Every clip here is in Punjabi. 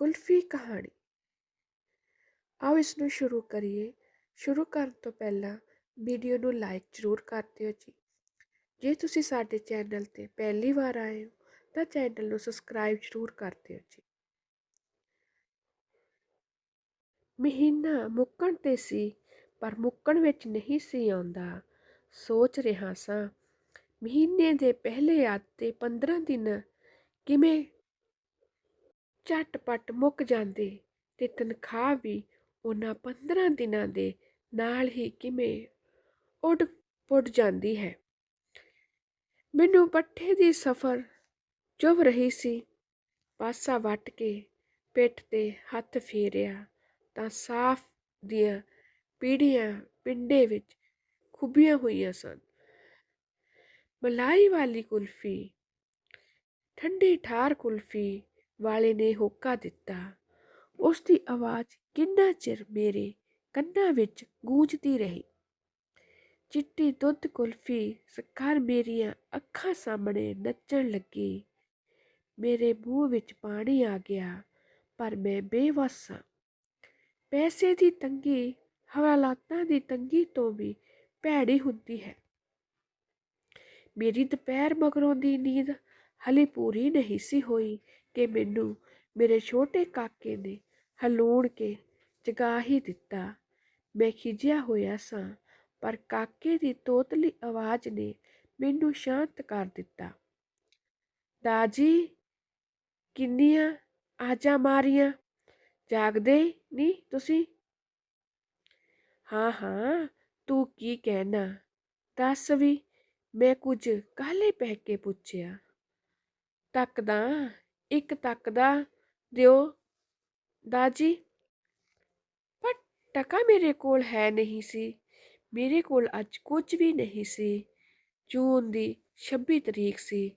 ਕੁਲਫੀ ਕਹਾਣੀ। ਆਓ ਇਸ ਨੂੰ ਸ਼ੁਰੂ ਕਰੀਏ। ਸ਼ੁਰੂ ਕਰਨ ਤੋਂ ਪਹਿਲਾਂ ਵੀਡੀਓ ਨੂੰ ਲਾਈਕ ਜ਼ਰੂਰ ਕਰ ਦਿਓ ਜੀ। ਜੇ ਤੁਸੀਂ ਸਾਡੇ ਚੈਨਲ ਤੇ ਪਹਿਲੀ ਵਾਰ ਆਏ ਹੋ, ਤਾਂ ਚੈਨਲ ਨੂੰ ਸਬਸਕ੍ਰਾਈਬ ਜ਼ਰੂਰ ਕਰ ਦਿਓ ਜੀ। ਮਹੀਨਾ ਮੁੱਕਣ ਤੇ ਸੀ, ਪਰ ਮੁੱਕਣ ਵਿੱਚ ਨਹੀਂ ਸੀ ਆਉਂਦਾ। ਸੋਚ ਰਿਹਾ ਸਾਂ, ਮਹੀਨੇ ਦੇ ਪਹਿਲੇ ਅੱਧ ਤੇ 15 ਦਿਨ ਕਿਵੇਂ ਝਟਪਟ ਮੁੱਕ ਜਾਂਦੇ ਤੇ ਤਨਖਾਹ ਵੀ ਉਹਨਾਂ 15 ਦਿਨਾਂ ਦੇ ਨਾਲ ਹੀ ਕਿਵੇਂ ਉੱਡ ਪੁੱਡ ਜਾਂਦੀ ਹੈ। ਮੈਨੂੰ ਪੱਠੇ ਦੀ ਸਫ਼ਰ ਚੁਭ ਰਹੀ ਸੀ। ਪਾਸਾ ਵੱਟ ਕੇ ਪਿੱਠ ਤੇ ਹੱਥ ਫੇਰਿਆ ਤਾਂ ਸਾਫ਼ ਦੀਆਂ ਪੀੜੀਆਂ ਪਿੰਡੇ ਵਿੱਚ ਖੁੱਬੀਆਂ ਹੋਈਆਂ ਸਨ। ਮਲਾਈ ਵਾਲੀ ਕੁਲਫੀ, ਠੰਡੀ ਠਾਰ ਕੁਲਫੀ ਵਾਲੇ ਨੇ ਹੋਕਾ ਦਿੱਤਾ। ਉਸ ਦੀ ਆਵਾਜ਼ ਕਿੰਨਾ ਚਿਰ ਮੇਰੇ ਕੰਨਾਂ ਵਿੱਚ ਗੂੰਜਦੀ ਰਹੀ। ਚਿੱਟੀ ਦੁੱਧ ਕੁਲਫੀ ਸਕਾਰ ਮੇਰੀਆਂ ਅੱਖਾਂ ਸਾਹਮਣੇ ਨੱਚਣ ਲੱਗੀ। ਮੇਰੇ ਮੂੰਹ ਵਿੱਚ ਪਾਣੀ ਆ ਗਿਆ, ਪਰ ਮੈਂ ਬੇਵਸ ਸਾਂ ਪੈਸੇ ਦੀ ਤੰਗੀ ਹਵਾਲਾਤਾਂ ਦੀ ਤੰਗੀ ਤੋਂ ਵੀ ਭੈੜੀ ਹੁੰਦੀ ਹੈ। ਮੇਰੀ ਦੁਪਹਿਰ ਮਗਰੋਂ ਦੀ ਨੀਂਦ ਹਲੇ ਪੂਰੀ ਨਹੀਂ ਸੀ ਹੋਈ ਕਿ ਮੈਨੂੰ ਮੇਰੇ ਛੋਟੇ ਕਾਕੇ ਨੇ ਹਲੂਣ ਕੇ ਜਗਾ ਹੀ ਦਿੱਤਾ। ਮੈਂ ਖਿਜਿਆ ਹੋਇਆ ਸਾਂ, ਪਰ ਕਾਕੇ ਦੀ ਤੋਤਲੀ ਆਵਾਜ਼ ਨੇ ਮੈਨੂੰ ਸ਼ਾਂਤ ਕਰ ਦਿੱਤਾ। ਦਾਜੀ, ਕਿੰਨੀਆਂ ਆਜਾ ਮਾਰੀਆਂ? ਜਾਗਦੇ ਨਹੀਂ ਤੁਸੀਂ? ਹਾਂ ਹਾਂ, ਤੂੰ ਕੀ ਕਹਿਣਾ? ਦੱਸ ਵੀ, ਮੈਂ ਕੁਝ ਕਾਲੇ ਪੈ ਕੇ ਪੁੱਛਿਆ। ਤੱਕਦਾ ਇੱਕ ਤੱਕਦਾ ਦਿਓ। ਦਾਜੀ ਪਰ ਟਕਾ ਮੇਰੇ ਕੋਲ ਹੈ ਨਹੀਂ ਸੀ। ਮੇਰੇ ਕੋਲ ਅੱਜ ਕੁਝ ਵੀ ਨਹੀਂ ਸੀ। ਜੂਨ ਦੀ 26 ਤਰੀਕ ਸੀ।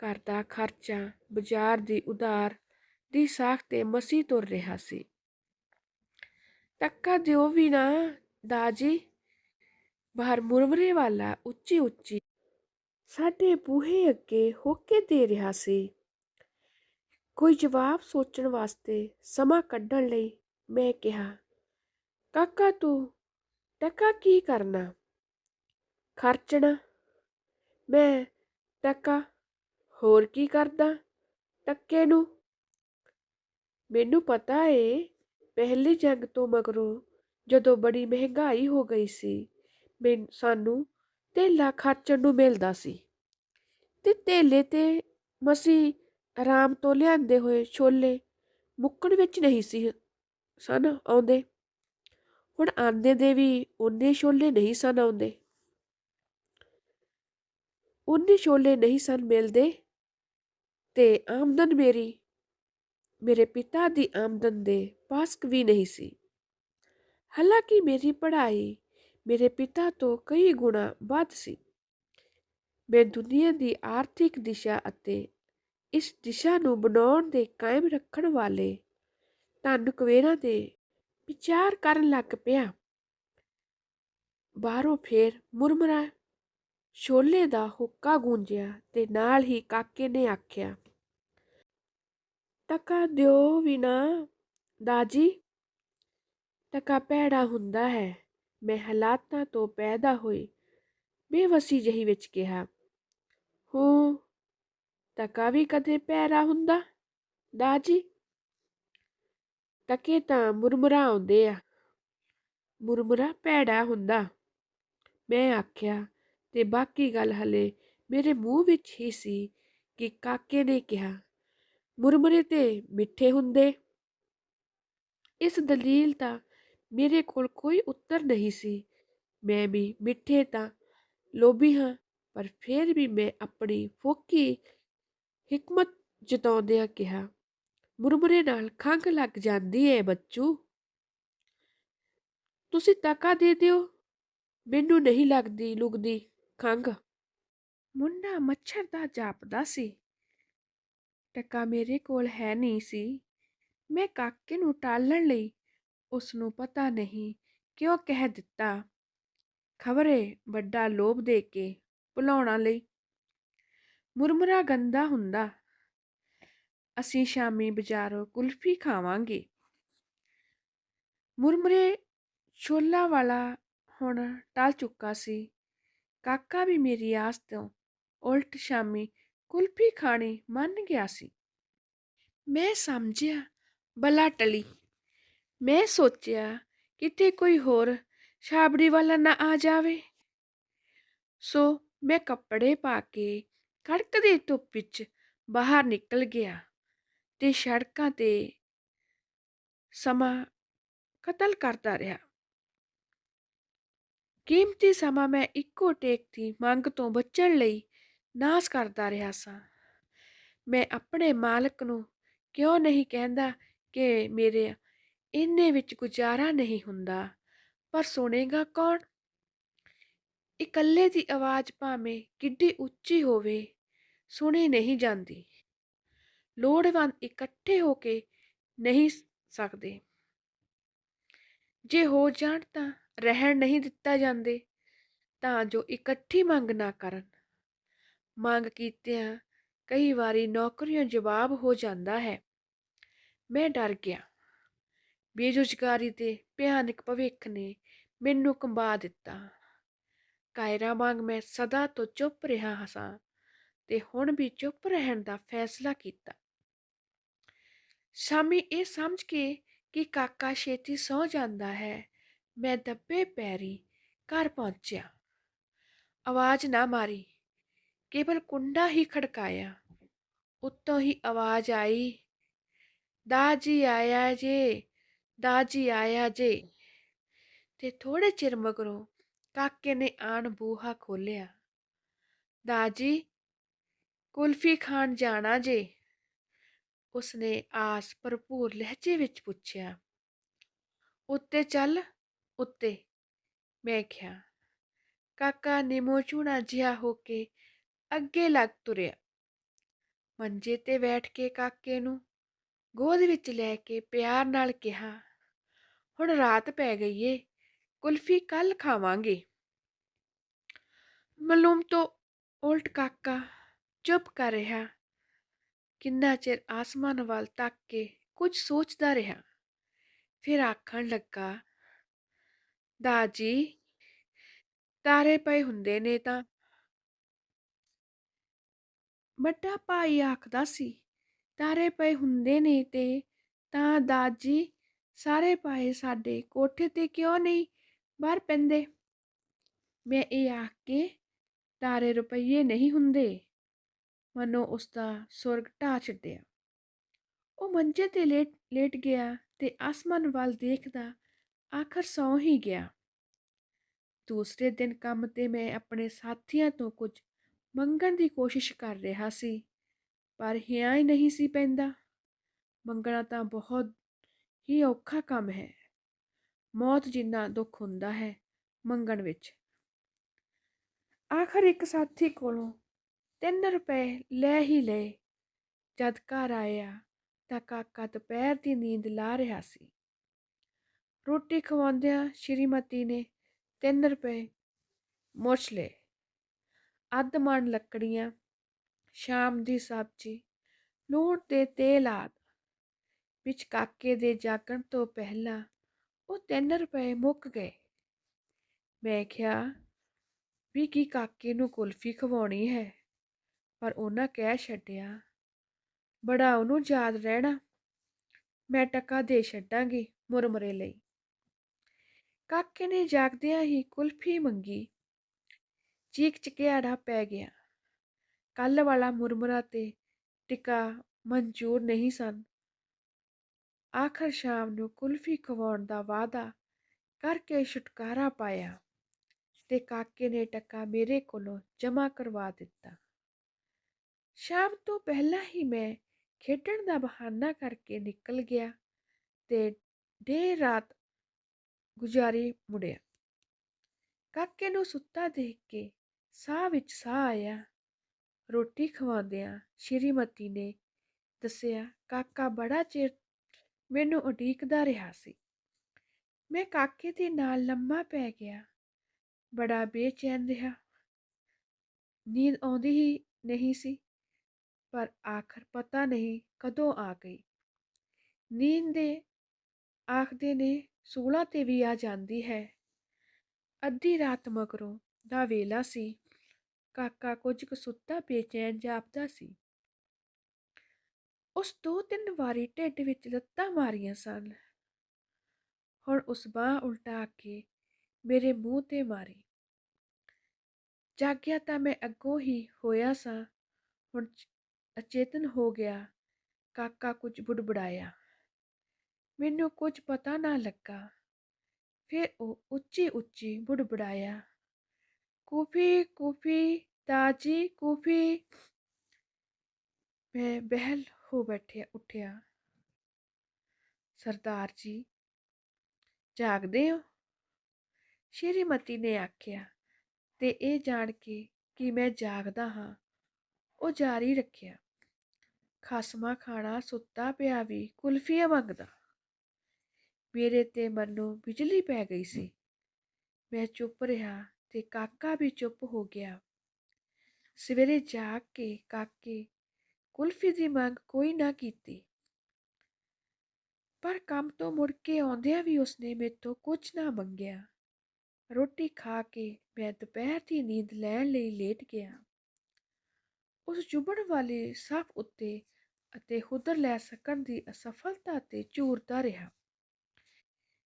ਘਰ ਦਾ ਖਰਚਾ ਬਾਜ਼ਾਰ ਦੀ ਉਧਾਰ ਦੀ ਸਾਖ ਤੇ ਮਸੀ ਤੁਰ ਰਿਹਾ ਸੀ। ਟੱਕਾ ਦਿਓ ਵੀ ਨਾ ਦਾਜੀ ਬਾਹਰ ਮੁਰਮਰੇ ਵਾਲਾ ਉੱਚੀ ਉੱਚੀ ਸਾਡੇ ਬੂਹੇ ਅੱਗੇ ਹੋਕੇ ਦੇ ਰਿਹਾ ਸੀ। ਕੋਈ ਜਵਾਬ ਸੋਚਣ ਵਾਸਤੇ ਸਮਾਂ ਕੱਢਣ ਲਈ ਮੈਂ ਕਿਹਾ, ਕਾਕਾ ਤੂੰ ਟਕਾ ਕੀ ਕਰਨਾ? ਖਰਚਣਾ? ਮੈਂ ਟਕਾ ਹੋਰ ਕੀ ਕਰਦਾ ਟੱਕੇ ਨੂੰ? ਮੈਨੂੰ ਪਤਾ ਏ, ਪਹਿਲੀ ਜੰਗ ਤੋਂ ਮਗਰੋਂ ਜਦੋਂ ਬੜੀ ਮਹਿੰਗਾਈ ਹੋ ਗਈ ਸੀ ਮੈਂ ਸਾਨੂੰ ਧੇਲਾ ਖਰਚਣ ਨੂੰ ਮਿਲਦਾ ਸੀ। ਤੇ ਧੇਲੇ ਤੇ ਮਸੀ ਆਰਾਮ ਤੋਂ ਲਿਆਂਦੇ ਹੋਏ ਛੋਲੇ ਮੁੱਕਣ ਵਿੱਚ ਨਹੀਂ ਸੀ ਸਨ ਆਉਂਦੇ। ਹੁਣ ਆਂਦੇ ਦੇ ਵੀ ਉਹਨੇ ਛੋਲੇ ਨਹੀਂ ਸਨ ਆਉਂਦੇ। ਉਹਨੇ ਛੋਲੇ ਨਹੀਂ ਸਨ ਮਿਲਦੇ। ਤੇ ਆਮਦਨ ਮੇਰੀ, ਮੇਰੇ ਪਿਤਾ ਦੀ ਆਮਦਨ ਦੇ ਪਾਸਕ ਵੀ ਨਹੀਂ ਸੀ। ਹਾਲਾਂਕਿ ਮੇਰੀ ਪੜ੍ਹਾਈ ਮੇਰੇ ਪਿਤਾ ਤੋਂ ਕਈ ਗੁਣਾ ਵੱਧ ਸੀ। ਮੈਂ ਦੁਨੀਆ ਦੀ ਆਰਥਿਕ ਦਿਸ਼ਾ ਅਤੇ ਇਸ ਦਿਸ਼ਾ ਨੂੰ ਬਣਾਉਣ ਦੇ ਕਾਇਮ ਰੱਖਣ ਵਾਲੇ ਧਨ ਕੁਵੇਰਾਂ ਦੇ ਵਿਚਾਰ ਕਰਨ ਲੱਗ ਪਿਆ। ਬਾਹਰੋਂ ਫੇਰ ਮੁਰਮਰਾ ਛੋਲੇ ਦਾ ਹੁੱਕਾ ਗੂੰਜਿਆ ਤੇ ਨਾਲ ਹੀ ਕਾਕੇ ਨੇ ਆਖਿਆ, ਟਕਾ ਦਿਓ ਵੀ ਨਾ ਦਾਜੀ। ਟਕਾ ਪੈੜਾ ਹੁੰਦਾ ਹੈ। ਮੈਂ ਹਾਲਾਤਾਂ ਤੋਂ ਪੈਦਾ ਹੋਈ। ਬੇਵਸੀ ਜਹੀ ਵਿੱਚ ਕਿਹਾ, ਹੂੰ ਟਕਾ ਵੀ ਕਦੇ ਪੈਰਾ ਹੁੰਦਾ, ਦਾਜੀ? ਤਕੇ ਤਾਂ ਮੁਰਮਰਾ ਆਉਂਦੇ ਆ। ਮੁਰਮਰਾ ਪੈੜਾ ਹੁੰਦਾ। ਮੈਂ ਆਖਿਆ, ਤੇ ਬਾਕੀ ਗੱਲ ਹਲੇ ਮੇਰੇ ਮੂੰਹ ਵਿੱਚ ਹੀ ਸੀ ਕਿ ਕਾਕੇ ਨੇ ਕਿਹਾ, ਮੁਰਮਰੇ ਤੇ ਮਿੱਠੇ ਹੁੰਦੇ। ਇਸ ਦਲੀਲ ਤਾਂ ਮੇਰੇ ਕੋਲ ਕੋਈ ਉੱਤਰ ਨਹੀਂ ਸੀ। ਮੈਂ ਵੀ ਮਿੱਠੇ ਤਾਂ ਲੋਭੀ ਹਾਂ, ਪਰ ਫਿਰ ਵੀ ਮੈਂ ਆਪਣੀ ਫੋਕੀ ਹਕਮਤ ਜਤਾਉਂਦਿਆਂ ਕਿਹਾ, ਮੁਰਮਰੇ ਨਾਲ ਖੰਘ ਲੱਗ ਜਾਂਦੀ ਏ ਬੱਚੂ। ਤੁਸੀਂ ਟਕਾ ਦੇ ਦਿਓ। ਮੈਨੂੰ ਨਹੀਂ ਲੱਗਦੀ ਲੁਗਦੀ ਖੰਘ। ਮੁੰਡਾ ਮੱਛਰ ਦਾ ਜਾਪਦਾ ਸੀ। ਟਕਾ ਮੇਰੇ ਕੋਲ ਹੈ ਨਹੀਂ ਸੀ। ਮੈਂ ਕਾਕੇ ਨੂੰ ਟਾਲਣ ਲਈ ਉਸ ਨੂੰ ਪਤਾ ਨਹੀਂ ਕਿਉਂ ਕਹਿ ਦਿੱਤਾ। ਖਬਰੇ ਵੱਡਾ ਲੋਭ ਦੇ ਕੇ ਭੁਲਾਉਣਾ ਲਈ ਮੁਰਮਰਾ ਗੰਦਾ ਹੁੰਦਾ, ਅਸੀਂ ਸ਼ਾਮੀ ਬਾਜ਼ਾਰੋਂ ਕੁਲਫੀ ਖਾਵਾਂਗੇ। ਮੁਰਮਰੇ ਛੋਲਾ ਵਾਲਾ ਹੁਣ ਟਲ ਚੁੱਕਾ ਸੀ। ਕਾਕਾ ਵੀ ਮੇਰੀ ਆਸ ਤੋਂ ਉਲਟ ਸ਼ਾਮੀ ਕੁਲਫੀ ਖਾਣੀ ਮੰਨ ਗਿਆ ਸੀ। ਮੈਂ ਸਮਝਿਆ, ਬਲਾ ਟਲੀ। ਮੈਂ ਸੋਚਿਆ ਕਿਤੇ ਕੋਈ ਹੋਰ ਛਾਬੜੀ ਵਾਲਾ ਨਾ ਆ ਜਾਵੇ। ਸੋ ਮੈਂ ਕੱਪੜੇ ਪਾ ਕੇ ਕੜਕਦੀ ਧੁੱਪ ਵਿੱਚ ਬਾਹਰ ਨਿਕਲ ਗਿਆ ਤੇ ਸੜਕਾਂ ਤੇ ਸਮਾਂ ਕਤਲ ਕਰਦਾ ਰਿਹਾ। ਕੀਮਤੀ ਸਮਾਂ ਮੈਂ ਇੱਕੋ ਟੇਕ ਦੀ ਮੰਗ ਤੋਂ ਬਚਣ ਲਈ ਨਾਸ ਕਰਦਾ ਰਿਹਾ ਸਾਂ। ਮੈਂ ਆਪਣੇ ਮਾਲਕ ਨੂੰ ਕਿਉਂ ਨਹੀਂ ਕਹਿੰਦਾ ਕਿ ਮੇਰੇ ਇੰਨੇ ਵਿੱਚ ਗੁਜ਼ਾਰਾ ਨਹੀਂ ਹੁੰਦਾ। ਪਰ ਸੁਣੇਗਾ ਕੌਣ? ਇਕੱਲੇ ਦੀ ਆਵਾਜ਼ ਭਾਵੇਂ ਕਿੱਡੀ ਉੱਚੀ ਹੋਵੇ, ਸੁਣੀ ਨਹੀਂ ਜਾਂਦੀ। ਲੋੜਵੰਦ ਇਕੱਠੇ ਹੋ ਕੇ ਨਹੀਂ ਸਕਦੇ। ਜੇ ਹੋ ਜਾਣ ਤਾਂ ਰਹਿਣ ਨਹੀਂ ਦਿੱਤਾ ਜਾਂਦੇ, ਤਾਂ ਜੋ ਇਕੱਠੀ ਮੰਗ ਨਾ ਕਰਨ। ਮੰਗ ਕੀਤਿਆਂ ਕਈ ਵਾਰੀ ਨੌਕਰੀਆਂ ਜਵਾਬ ਹੋ ਜਾਂਦਾ ਹੈ। ਮੈਂ ਡਰ ਗਿਆ। ਬੇਰੁਜ਼ਗਾਰੀ ਦੇ ਭਿਆਨਕ ਭਵਿੱਖ ਨੇ ਮੈਨੂੰ ਕੰਬਾ ਦਿੱਤਾ। ਕਾਇਰਾ ਵਾਂਗ ਮੈਂ ਸਦਾ ਤੋਂ ਚੁੱਪ ਰਿਹਾ ਸਾਂ ਤੇ ਹੁਣ ਵੀ ਚੁੱਪ ਰਹਿਣ ਦਾ ਫੈਸਲਾ ਕੀਤਾ। ਸ਼ਾਮੀ ਇਹ ਸਮਝ ਕੇ ਕਿ ਕਾਕਾ ਛੇਤੀ ਸੌ ਜਾਂਦਾ ਹੈ, ਮੈਂ ਦੱਬੇ ਪੈਰੀ ਘਰ ਪਹੁੰਚਿਆ। ਆਵਾਜ਼ ਨਾ ਮਾਰੀ, ਕੇਵਲ ਕੁੰਡਾ ਹੀ ਖੜਕਾਇਆ। ਉੱਤੋਂ ਹੀ ਆਵਾਜ਼ ਆਈ, ਦਾਜੀ ਆਇਆ ਜੇ ਦਾਜੀ ਆਇਆ ਜੇ ਤੇ ਥੋੜੇ ਚਿਰ ਮਗਰੋਂ ਕਾਕੇ ਨੇ ਆਣ ਬੂਹਾ ਖੋਲਿਆ ਦਾਜੀ ਕੁਲਫੀ ਖਾਣ ਜਾਣਾ ਜੇ ਉਸਨੇ ਆਸ ਭਰਪੂਰ ਲਹਿਜੇ ਵਿੱਚ ਪੁੱਛਿਆ ਉੱਤੇ ਚੱਲ ਉੱਤੇ ਮੈਂ ਕਿਹਾ ਕਾਕਾ ਨਿਮੋ ਚੂਣਾ ਜਿਹਾ ਹੋ ਕੇ ਅੱਗੇ ਲੱਗ ਤੁਰਿਆ ਮੰਜੇ ਤੇ ਬੈਠ ਕੇ ਕਾਕੇ ਨੂੰ ਗੋਦ ਵਿੱਚ ਲੈ ਕੇ ਪਿਆਰ ਨਾਲ ਕਿਹਾ ਹੁਣ ਰਾਤ ਪੈ ਗਈ ਏ, ਕੁਲਫੀ ਕੱਲ ਖਾਵਾਂਗੇ। ਮਲੂਮ ਤੋਂ ਉਲਟ ਕਾਕਾ ਚੁੱਪ ਕਰ ਰਿਹਾ। ਕਿੰਨਾ ਚਿਰ ਆਸਮਾਨ ਵੱਲ ਤੱਕ ਕੇ ਕੁਝ ਸੋਚਦਾ ਰਿਹਾ। ਫਿਰ ਆਖਣ ਲੱਗਾ, ਦਾਜੀ, ਤਾਰੇ ਪਏ ਹੁੰਦੇ ਨੇ ਤਾਂ ਵੱਡਾ ਭਾਈ ਆਖਦਾ ਸੀ, ਤਾਰੇ ਪਏ ਹੁੰਦੇ ਨੇ ਤੇ ਤਾਂ ਦਾਜੀ ਸਾਰੇ ਪਾਏ ਸਾਡੇ, ਕੋਠੇ ਤੇ ਕਿਉਂ ਨਹੀਂ? ਬਾਹਰ ਪੈਂਦੇ। ਮੈਂ ਇਹ ਆਖ ਕੇ ਤਾਰੇ ਰੁਪਈਏ ਨਹੀਂ ਹੁੰਦੇ। ਮਨੋ ਉਸ ਦਾ ਸੁਰਗ ਢਾ ਛੱਡਿਆ। ਉਹ ਮੰਜੇ ਤੇ ਲੇਟ ਲੇਟ ਗਿਆ ਤੇ ਆਸਮਾਨ ਵੱਲ ਦੇਖਦਾ ਆਖਰ ਸੌਂ ਹੀ ਗਿਆ। ਦੂਸਰੇ ਦਿਨ ਕੰਮ ਤੇ ਮੈਂ ਆਪਣੇ ਸਾਥੀਆਂ ਤੋਂ ਕੁਝ ਮੰਗਣ ਦੀ ਕੋਸ਼ਿਸ਼ ਕਰ ਰਿਹਾ ਸੀ, ਪਰ ਹਿਆ ਹੀ ਨਹੀਂ ਸੀ ਪੈਂਦਾ। ਮੰਗਣਾ ਤਾਂ ਬਹੁਤ ਹੀ ਔਖਾ ਕੰਮ ਹੈ। ਮੌਤ ਜਿੰਨਾ ਦੁੱਖ ਹੁੰਦਾ ਹੈ ਮੰਗਣ ਵਿੱਚ। ਆਖਰ ਇੱਕ ਸਾਥੀ ਕੋਲੋਂ 3 ਰੁਪਏ ਲੈ ਹੀ ਲਏ। ਜਦ ਘਰ ਆਇਆ ਤਾਂ ਕਾਕਾ ਦੁਪਹਿਰ ਦੀ ਨੀਂਦ ਲਾ ਰਿਹਾ ਸੀ। ਰੋਟੀ ਖਵਾਉਂਦਿਆਂ ਸ਼੍ਰੀਮਤੀ ਨੇ 3 ਰੁਪਏ ਮੁੱਛ ਲਏ। ਅੱਧ ਮਣ ਲੱਕੜੀਆਂ, ਸ਼ਾਮ ਦੀ ਸਬਜ਼ੀ, ਲੂਣ ਤੇ ਤੇਲ ਆਦ ਵਿੱਚ ਕਾਕੇ ਦੇ ਜਾਗਣ ਤੋਂ ਪਹਿਲਾਂ ਉਹ 3 ਰੁਪਏ ਮੁੱਕ ਗਏ। ਮੈਂ ਕਿਹਾ, ਵੀ ਕੀ ਕਾਕੇ ਨੂੰ ਕੁਲਫੀ ਖਵਾਉਣੀ ਹੈ? ਪਰ ਉਹਨਾਂ ਕਹਿ ਛੱਡਿਆ, ਬੜਾ ਉਹਨੂੰ ਯਾਦ ਰਹਿਣਾ। ਮੈਂ ਟਕਾ ਦੇ ਛੱਡਾਂਗੀ ਮੁਰਮਰੇ ਲਈ। ਕਾਕੇ ਨੇ ਜਾਗਦਿਆਂ ਹੀ ਕੁਲਫੀ ਮੰਗੀ। ਚੀਕ ਚਿਕਿਆੜਾ ਪੈ ਗਿਆ। ਕੱਲ ਵਾਲਾ ਮੁਰਮਰਾ ਤੇ ਟਿਕਾ ਮਨਜ਼ੂਰ ਨਹੀਂ ਸਨ। ਆਖਰ ਸ਼ਾਮ ਨੂੰ ਕੁਲਫੀ ਖਵਾਉਣ ਦਾ ਵਾਅਦਾ ਕਰਕੇ ਛੁਟਕਾਰਾ ਪਾਇਆ ਤੇ ਕਾਕੇ ਨੇ ਟੱਕਾ ਮੇਰੇ ਕੋਲੋਂ ਜਮ੍ਹਾਂ ਕਰਵਾ ਦਿੱਤਾ ਸ਼ਾਮ ਤੋਂ ਪਹਿਲਾਂ ਹੀ ਮੈਂ ਖੇਡਣ ਦਾ ਬਹਾਨਾ ਕਰਕੇ ਨਿਕਲ ਗਿਆ ਤੇ ਢੇਰ ਰਾਤ ਗੁਜ਼ਾਰੀ ਮੁੜਿਆ ਕਾਕੇ ਨੂੰ ਸੁੱਤਾ ਦੇਖ ਕੇ ਸਾਹ ਵਿੱਚ ਸਾਹ ਆਇਆ ਰੋਟੀ ਖਵਾਉਂਦਿਆਂ ਸ਼੍ਰੀਮਤੀ ਨੇ ਦੱਸਿਆ ਕਾਕਾ ਬੜਾ ਚਿਰ ਮੈਨੂੰ ਉਡੀਕਦਾ ਰਿਹਾ ਸੀ। ਮੈਂ ਕਾਕੇ ਦੇ ਨਾਲ ਲੰਮਾ ਪੈ ਗਿਆ। ਬੜਾ ਬੇਚੈਨ ਰਿਹਾ। ਨੀਂਦ ਆਉਂਦੀ ਹੀ ਨਹੀਂ ਸੀ, ਪਰ ਆਖਰ ਪਤਾ ਨਹੀਂ ਕਦੋਂ ਆ ਗਈ। ਨੀਂਦ ਦੇ ਆਖਦੇ ਨੇ ਸੂਲਾਂ ਤੇ ਵੀ ਆ ਜਾਂਦੀ ਹੈ। ਅੱਧੀ ਰਾਤ ਮਗਰੋਂ ਦਾ ਵੇਲਾ ਸੀ। ਕਾਕਾ ਕੁਝ ਕੁ ਸੁੱਤਾ, ਬੇਚੈਨ ਜਾਪਦਾ ਸੀ। ਉਸ ਦੋ ਤਿੰਨ ਵਾਰੀ ਢਿੱਡ ਵਿੱਚ ਲੱਤਾਂ ਮਾਰੀਆਂ ਸਨ। ਹੁਣ ਉਸ ਬਾਹ ਉਲਟਾ ਕੇ ਮੇਰੇ ਮੂੰਹ ਤੇ ਮਾਰੀ। ਜਾਗਿਆ ਤਾਂ ਮੈਂ ਅੱਗੋਂ ਹੀ ਹੋਇਆ ਸਾਂ, ਹੁਣ ਅਚੇਤਨ ਹੋ ਗਿਆ, ਕਾਕਾ ਕੁਝ ਬੁੜਬੜਾਇਆ। ਮੈਨੂੰ ਕੁਝ ਪਤਾ ਨਾ ਲੱਗਾ। ਫਿਰ ਉਹ ਉੱਚੀ ਉੱਚੀ ਬੁੜਬੜਾਇਆ, ਕੂਫੀ ਕੂਫੀ, ਤਾਜੀ ਕੂਫੀ। ਮੈਂ ਬਹਿਲ ਹੋ ਬੈਠਿਆ, ਉੱਠਿਆ। ਸਰਦਾਰ ਜੀ, ਜਾਗਦੇ ਹੋ? ਸ਼੍ਰੀਮਤੀ ਨੇ ਆਖਿਆ, ਤੇ ਇਹ ਜਾਣ ਕੇ ਕਿ ਮੈਂ ਜਾਗਦਾ ਹਾਂ। ਉਹ ਜਾਰੀ ਰੱਖਿਆ, ਖਾਸਮਾ ਖਾਣਾ ਸੁੱਤਾ ਪਿਆ ਵੀ ਕੁਲਫੀਆਂ ਮੰਗਦਾ। ਮੇਰੇ ਤੇ ਮਨੋਂ ਬਿਜਲੀ ਪੈ ਗਈ ਸੀ। ਮੈਂ ਚੁੱਪ ਰਿਹਾ ਤੇ ਕਾਕਾ ਵੀ ਚੁੱਪ ਹੋ ਗਿਆ। ਸਵੇਰੇ ਜਾਗ ਕੇ ਕਾਕੇ ਕੁਲਫੀ ਦੀ ਮੰਗ ਕੋਈ ਨਾ ਕੀਤੀ। ਪਰ ਕੰਮ ਤੋਂ ਮੁੜ ਕੇ ਆਉਂਦਿਆਂ ਵੀ ਉਸਨੇ ਮੇਤੋਂ ਕੁਝ ਨਾ ਮੰਗਿਆ। ਰੋਟੀ ਖਾ ਕੇ ਮੈਂ ਦੁਪਹਿਰ ਦੀ ਨੀਂਦ ਲੈਣ ਲਈ ਲੇਟ ਗਿਆ। ਉਸ ਜੁਬਣ ਵਾਲੇ ਸੱਪ ਉੱਤੇ ਅਤੇ ਹੁਦਰ ਲੈ ਸਕਣ ਦੀ ਅਸਫਲਤਾ ਤੇ ਝੂਰਦਾ ਰਿਹਾ।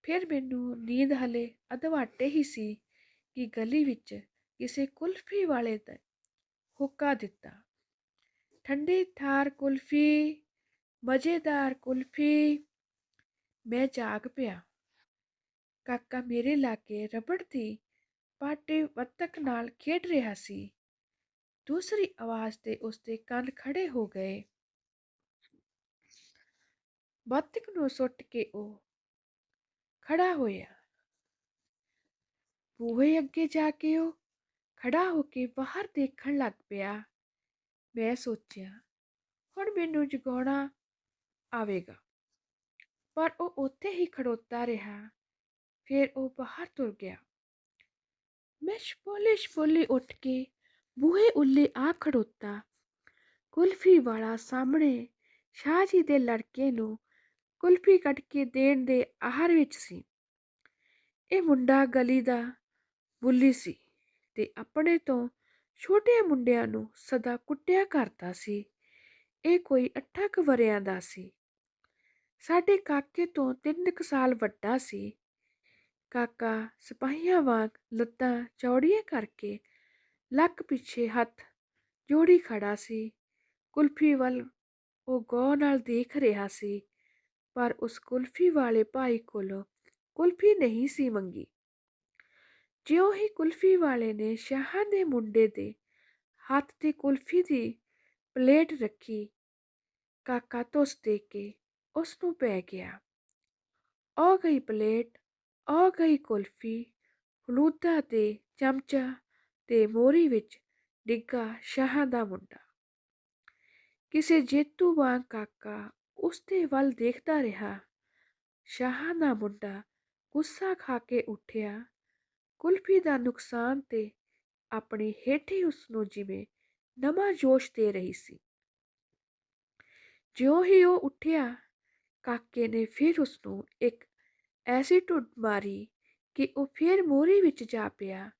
ਫਿਰ ਮੈਨੂੰ ਨੀਂਦ ਹਲੇ ਅਧਵਾਟੇ ਹੀ ਸੀ ਕਿ ਗਲੀ ਵਿੱਚ ਕਿਸੇ ਕੁਲਫੀ ਵਾਲੇ ਦਾ ਹੁੱਕਾ ਦਿੱਤਾ। ਠੰਡੀ ਥਾਰ ਕੁਲਫੀ ਮਜ਼ੇਦਾਰ ਕੁਲਫੀ ਮੈਂ ਜਾਗ ਪਿਆ ਕਾਕਾ ਮੇਰੇ ਲਾਗੇ ਰਬੜ ਦੀ ਪਾਟੇ ਬੱਤਕ ਨਾਲ ਖੇਡ ਰਿਹਾ ਸੀ ਦੂਸਰੀ ਆਵਾਜ਼ ਤੇ ਉਸਦੇ ਕੰਨ ਖੜੇ ਹੋ ਗਏ ਬੱਤਕ ਨੂੰ ਸੁੱਟ ਕੇ ਉਹ ਖੜਾ ਹੋਇਆ ਬੂਹੇ ਅੱਗੇ ਜਾ ਕੇ ਉਹ ਖੜਾ ਹੋ ਕੇ ਬਾਹਰ ਦੇਖਣ ਲੱਗ ਪਿਆ ਮੈਂ ਸੋਚਿਆ, ਹੁਣ ਮੈਨੂੰ ਜਗਾਉਣਾ ਆਵੇਗਾ। ਪਰ ਉਹ ਉੱਥੇ ਹੀ ਖੜੋਤਾ ਰਿਹਾ, ਫਿਰ ਉਹ ਬਾਹਰ ਤੁਰ ਗਿਆ। ਮੈਂ ਛਪੋਲੇ ਛਪੋਲੇ ਉੱਠ ਕੇ ਬੂਹੇ ਉੱਲੇ ਆ ਖੜੋਤਾ। ਕੁਲਫੀ ਵਾਲਾ ਸਾਹਮਣੇ ਸ਼ਾਹ ਜੀ ਦੇ ਲੜਕੇ ਨੂੰ ਕੁਲਫੀ ਕੱਟ ਕੇ ਦੇਣ ਦੇ ਆਹਰ ਵਿੱਚ ਸੀ। ਇਹ ਮੁੰਡਾ ਗਲੀ ਦਾ ਬੁੱਲੀ ਸੀ ਤੇ ਆਪਣੇ ਤੋਂ ਛੋਟੇ ਮੁੰਡਿਆਂ ਨੂੰ ਸਦਾ ਕੁੱਟਿਆ ਕਰਦਾ ਸੀ। ਇਹ ਕੋਈ ਅੱਠਾਂ ਕੁ ਵਰਿਆਂ ਦਾ ਸੀ। ਸਾਡੇ ਕਾਕੇ ਤੋਂ ਤਿੰਨ ਕੁ ਸਾਲ ਵੱਡਾ ਸੀ। ਕਾਕਾ ਸਿਪਾਹੀਆਂ ਵਾਂਗ ਲੱਤਾਂ ਚੌੜੀਆਂ ਕਰਕੇ ਲੱਕ ਪਿੱਛੇ ਹੱਥ ਜੋੜੀ ਖੜਾ ਸੀ। ਕੁਲਫੀ ਵੱਲ ਉਹ ਗੌਰ ਨਾਲ ਦੇਖ ਰਿਹਾ ਸੀ, ਪਰ ਉਸ ਕੁਲਫੀ ਵਾਲੇ ਭਾਈ ਕੋਲੋਂ ਕੁਲਫੀ ਨਹੀਂ ਸੀ ਮੰਗੀ। ਜਿਉਂ ਹੀ ਕੁਲਫੀ ਵਾਲੇ ਨੇ ਸ਼ਾਹ ਦੇ ਮੁੰਡੇ ਦੇ ਹੱਥ ਤੇ ਕੁਲਫੀ ਦੀ ਪਲੇਟ ਰੱਖੀ, ਕਾਕਾ ਧੁੱਸ ਦੇ ਕੇ ਉਸ ਨੂੰ ਪੈ ਗਿਆ। ਆ ਗਈ ਪਲੇਟ, ਆ ਗਈ ਕੁਲਫੀ ਫਲੂਦਾ ਤੇ ਚਮਚਾ ਤੇ ਮੋਰੀ ਵਿੱਚ ਡਿੱਗਾ ਸ਼ਾਹਾਂ ਦਾ ਮੁੰਡਾ। ਕਿਸੇ ਜੇਤੂ ਵਾਂਗ ਕਾਕਾ ਉਸਦੇ ਵੱਲ ਦੇਖਦਾ ਰਿਹਾ। ਸ਼ਾਹਾਂ ਦਾ ਮੁੰਡਾ ਗੁੱਸਾ ਖਾ ਕੇ ਉੱਠਿਆ। ਕੁਲਫੀ ਦਾ ਨੁਕਸਾਨ ਤੇ ਆਪਣੀ ਹੇਠੀ ਉਸ ਨੂੰ ਜਿਵੇਂ ਨਵਾਂ ਜੋਸ਼ ਦੇ ਰਹੀ ਸੀ। ਜਿਉਂ ਹੀ ਉਹ ਉੱਠਿਆ, ਕਾਕੇ ਨੇ ਫਿਰ ਉਸ ਨੂੰ ਇੱਕ ਐਸੀ ਟੁੱਟ ਮਾਰੀ ਕਿ ਉਹ ਫਿਰ ਮੋਰੀ ਵਿੱਚ ਜਾ ਪਿਆ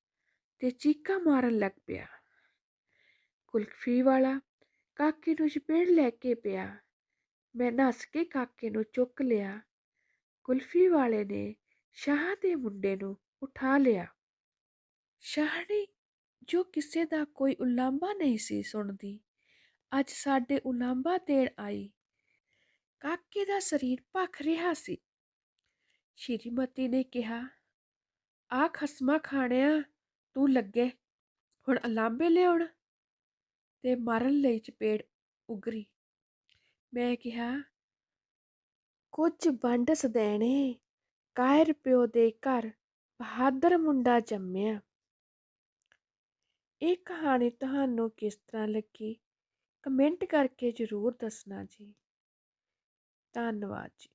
ਤੇ ਚੀਕਾਂ ਮਾਰਨ ਲੱਗ ਪਿਆ। ਕੁਲਫੀ ਵਾਲਾ ਕਾਕੇ ਨੂੰ ਚਪੇੜ ਲੈ ਕੇ ਪਿਆ। ਮੈਂ ਨੱਸ ਕੇ ਕਾਕੇ ਨੂੰ ਚੁੱਕ ਲਿਆ। ਕੁਲਫੀ ਵਾਲੇ ਨੇ ਸ਼ਾਹ ਦੇ ਮੁੰਡੇ ਨੂੰ ਉਠਾ ਲਿਆ ਸ਼ਾਹਣੀ ਜੋ ਕਿਸੇ ਦਾ ਕੋਈ ਉਲਾਂਭਾ ਨਹੀਂ ਸੀ ਸੁਣਦੀ ਅੱਜ ਸਾਡੇ ਉਲਾਂਭਾ ਦੇਣ ਆਈ ਕਾਕੇ ਦਾ ਸਰੀਰ ਭਖ ਰਿਹਾ ਸੀ ਸ਼੍ਰੀਮਤੀ ਨੇ ਕਿਹਾ ਆ ਖਸਮਾ ਖਾਣਿਆ ਤੂੰ ਲੱਗੇ ਹੁਣ ਅਲਾਂਬੇ ਲਿਆਉਣ ਤੇ ਮਾਰਨ ਲਈ ਚਪੇੜ ਉਗਰੀ ਮੈਂ ਕਿਹਾ ਕੁਝ ਵੰਡ ਸਦੈਣੇ ਕਾਇਰ ਪਿਓ ਦੇ ਘਰ ਬਹਾਦਰ ਮੁੰਡਾ ਜੰਮਿਆ। ਇਹ ਕਹਾਣੀ ਤੁਹਾਨੂੰ ਕਿਸ ਤਰ੍ਹਾਂ ਲੱਗੀ? ਕਮੈਂਟ ਕਰਕੇ ਜ਼ਰੂਰ ਦੱਸਣਾ ਜੀ। ਧੰਨਵਾਦ ਜੀ।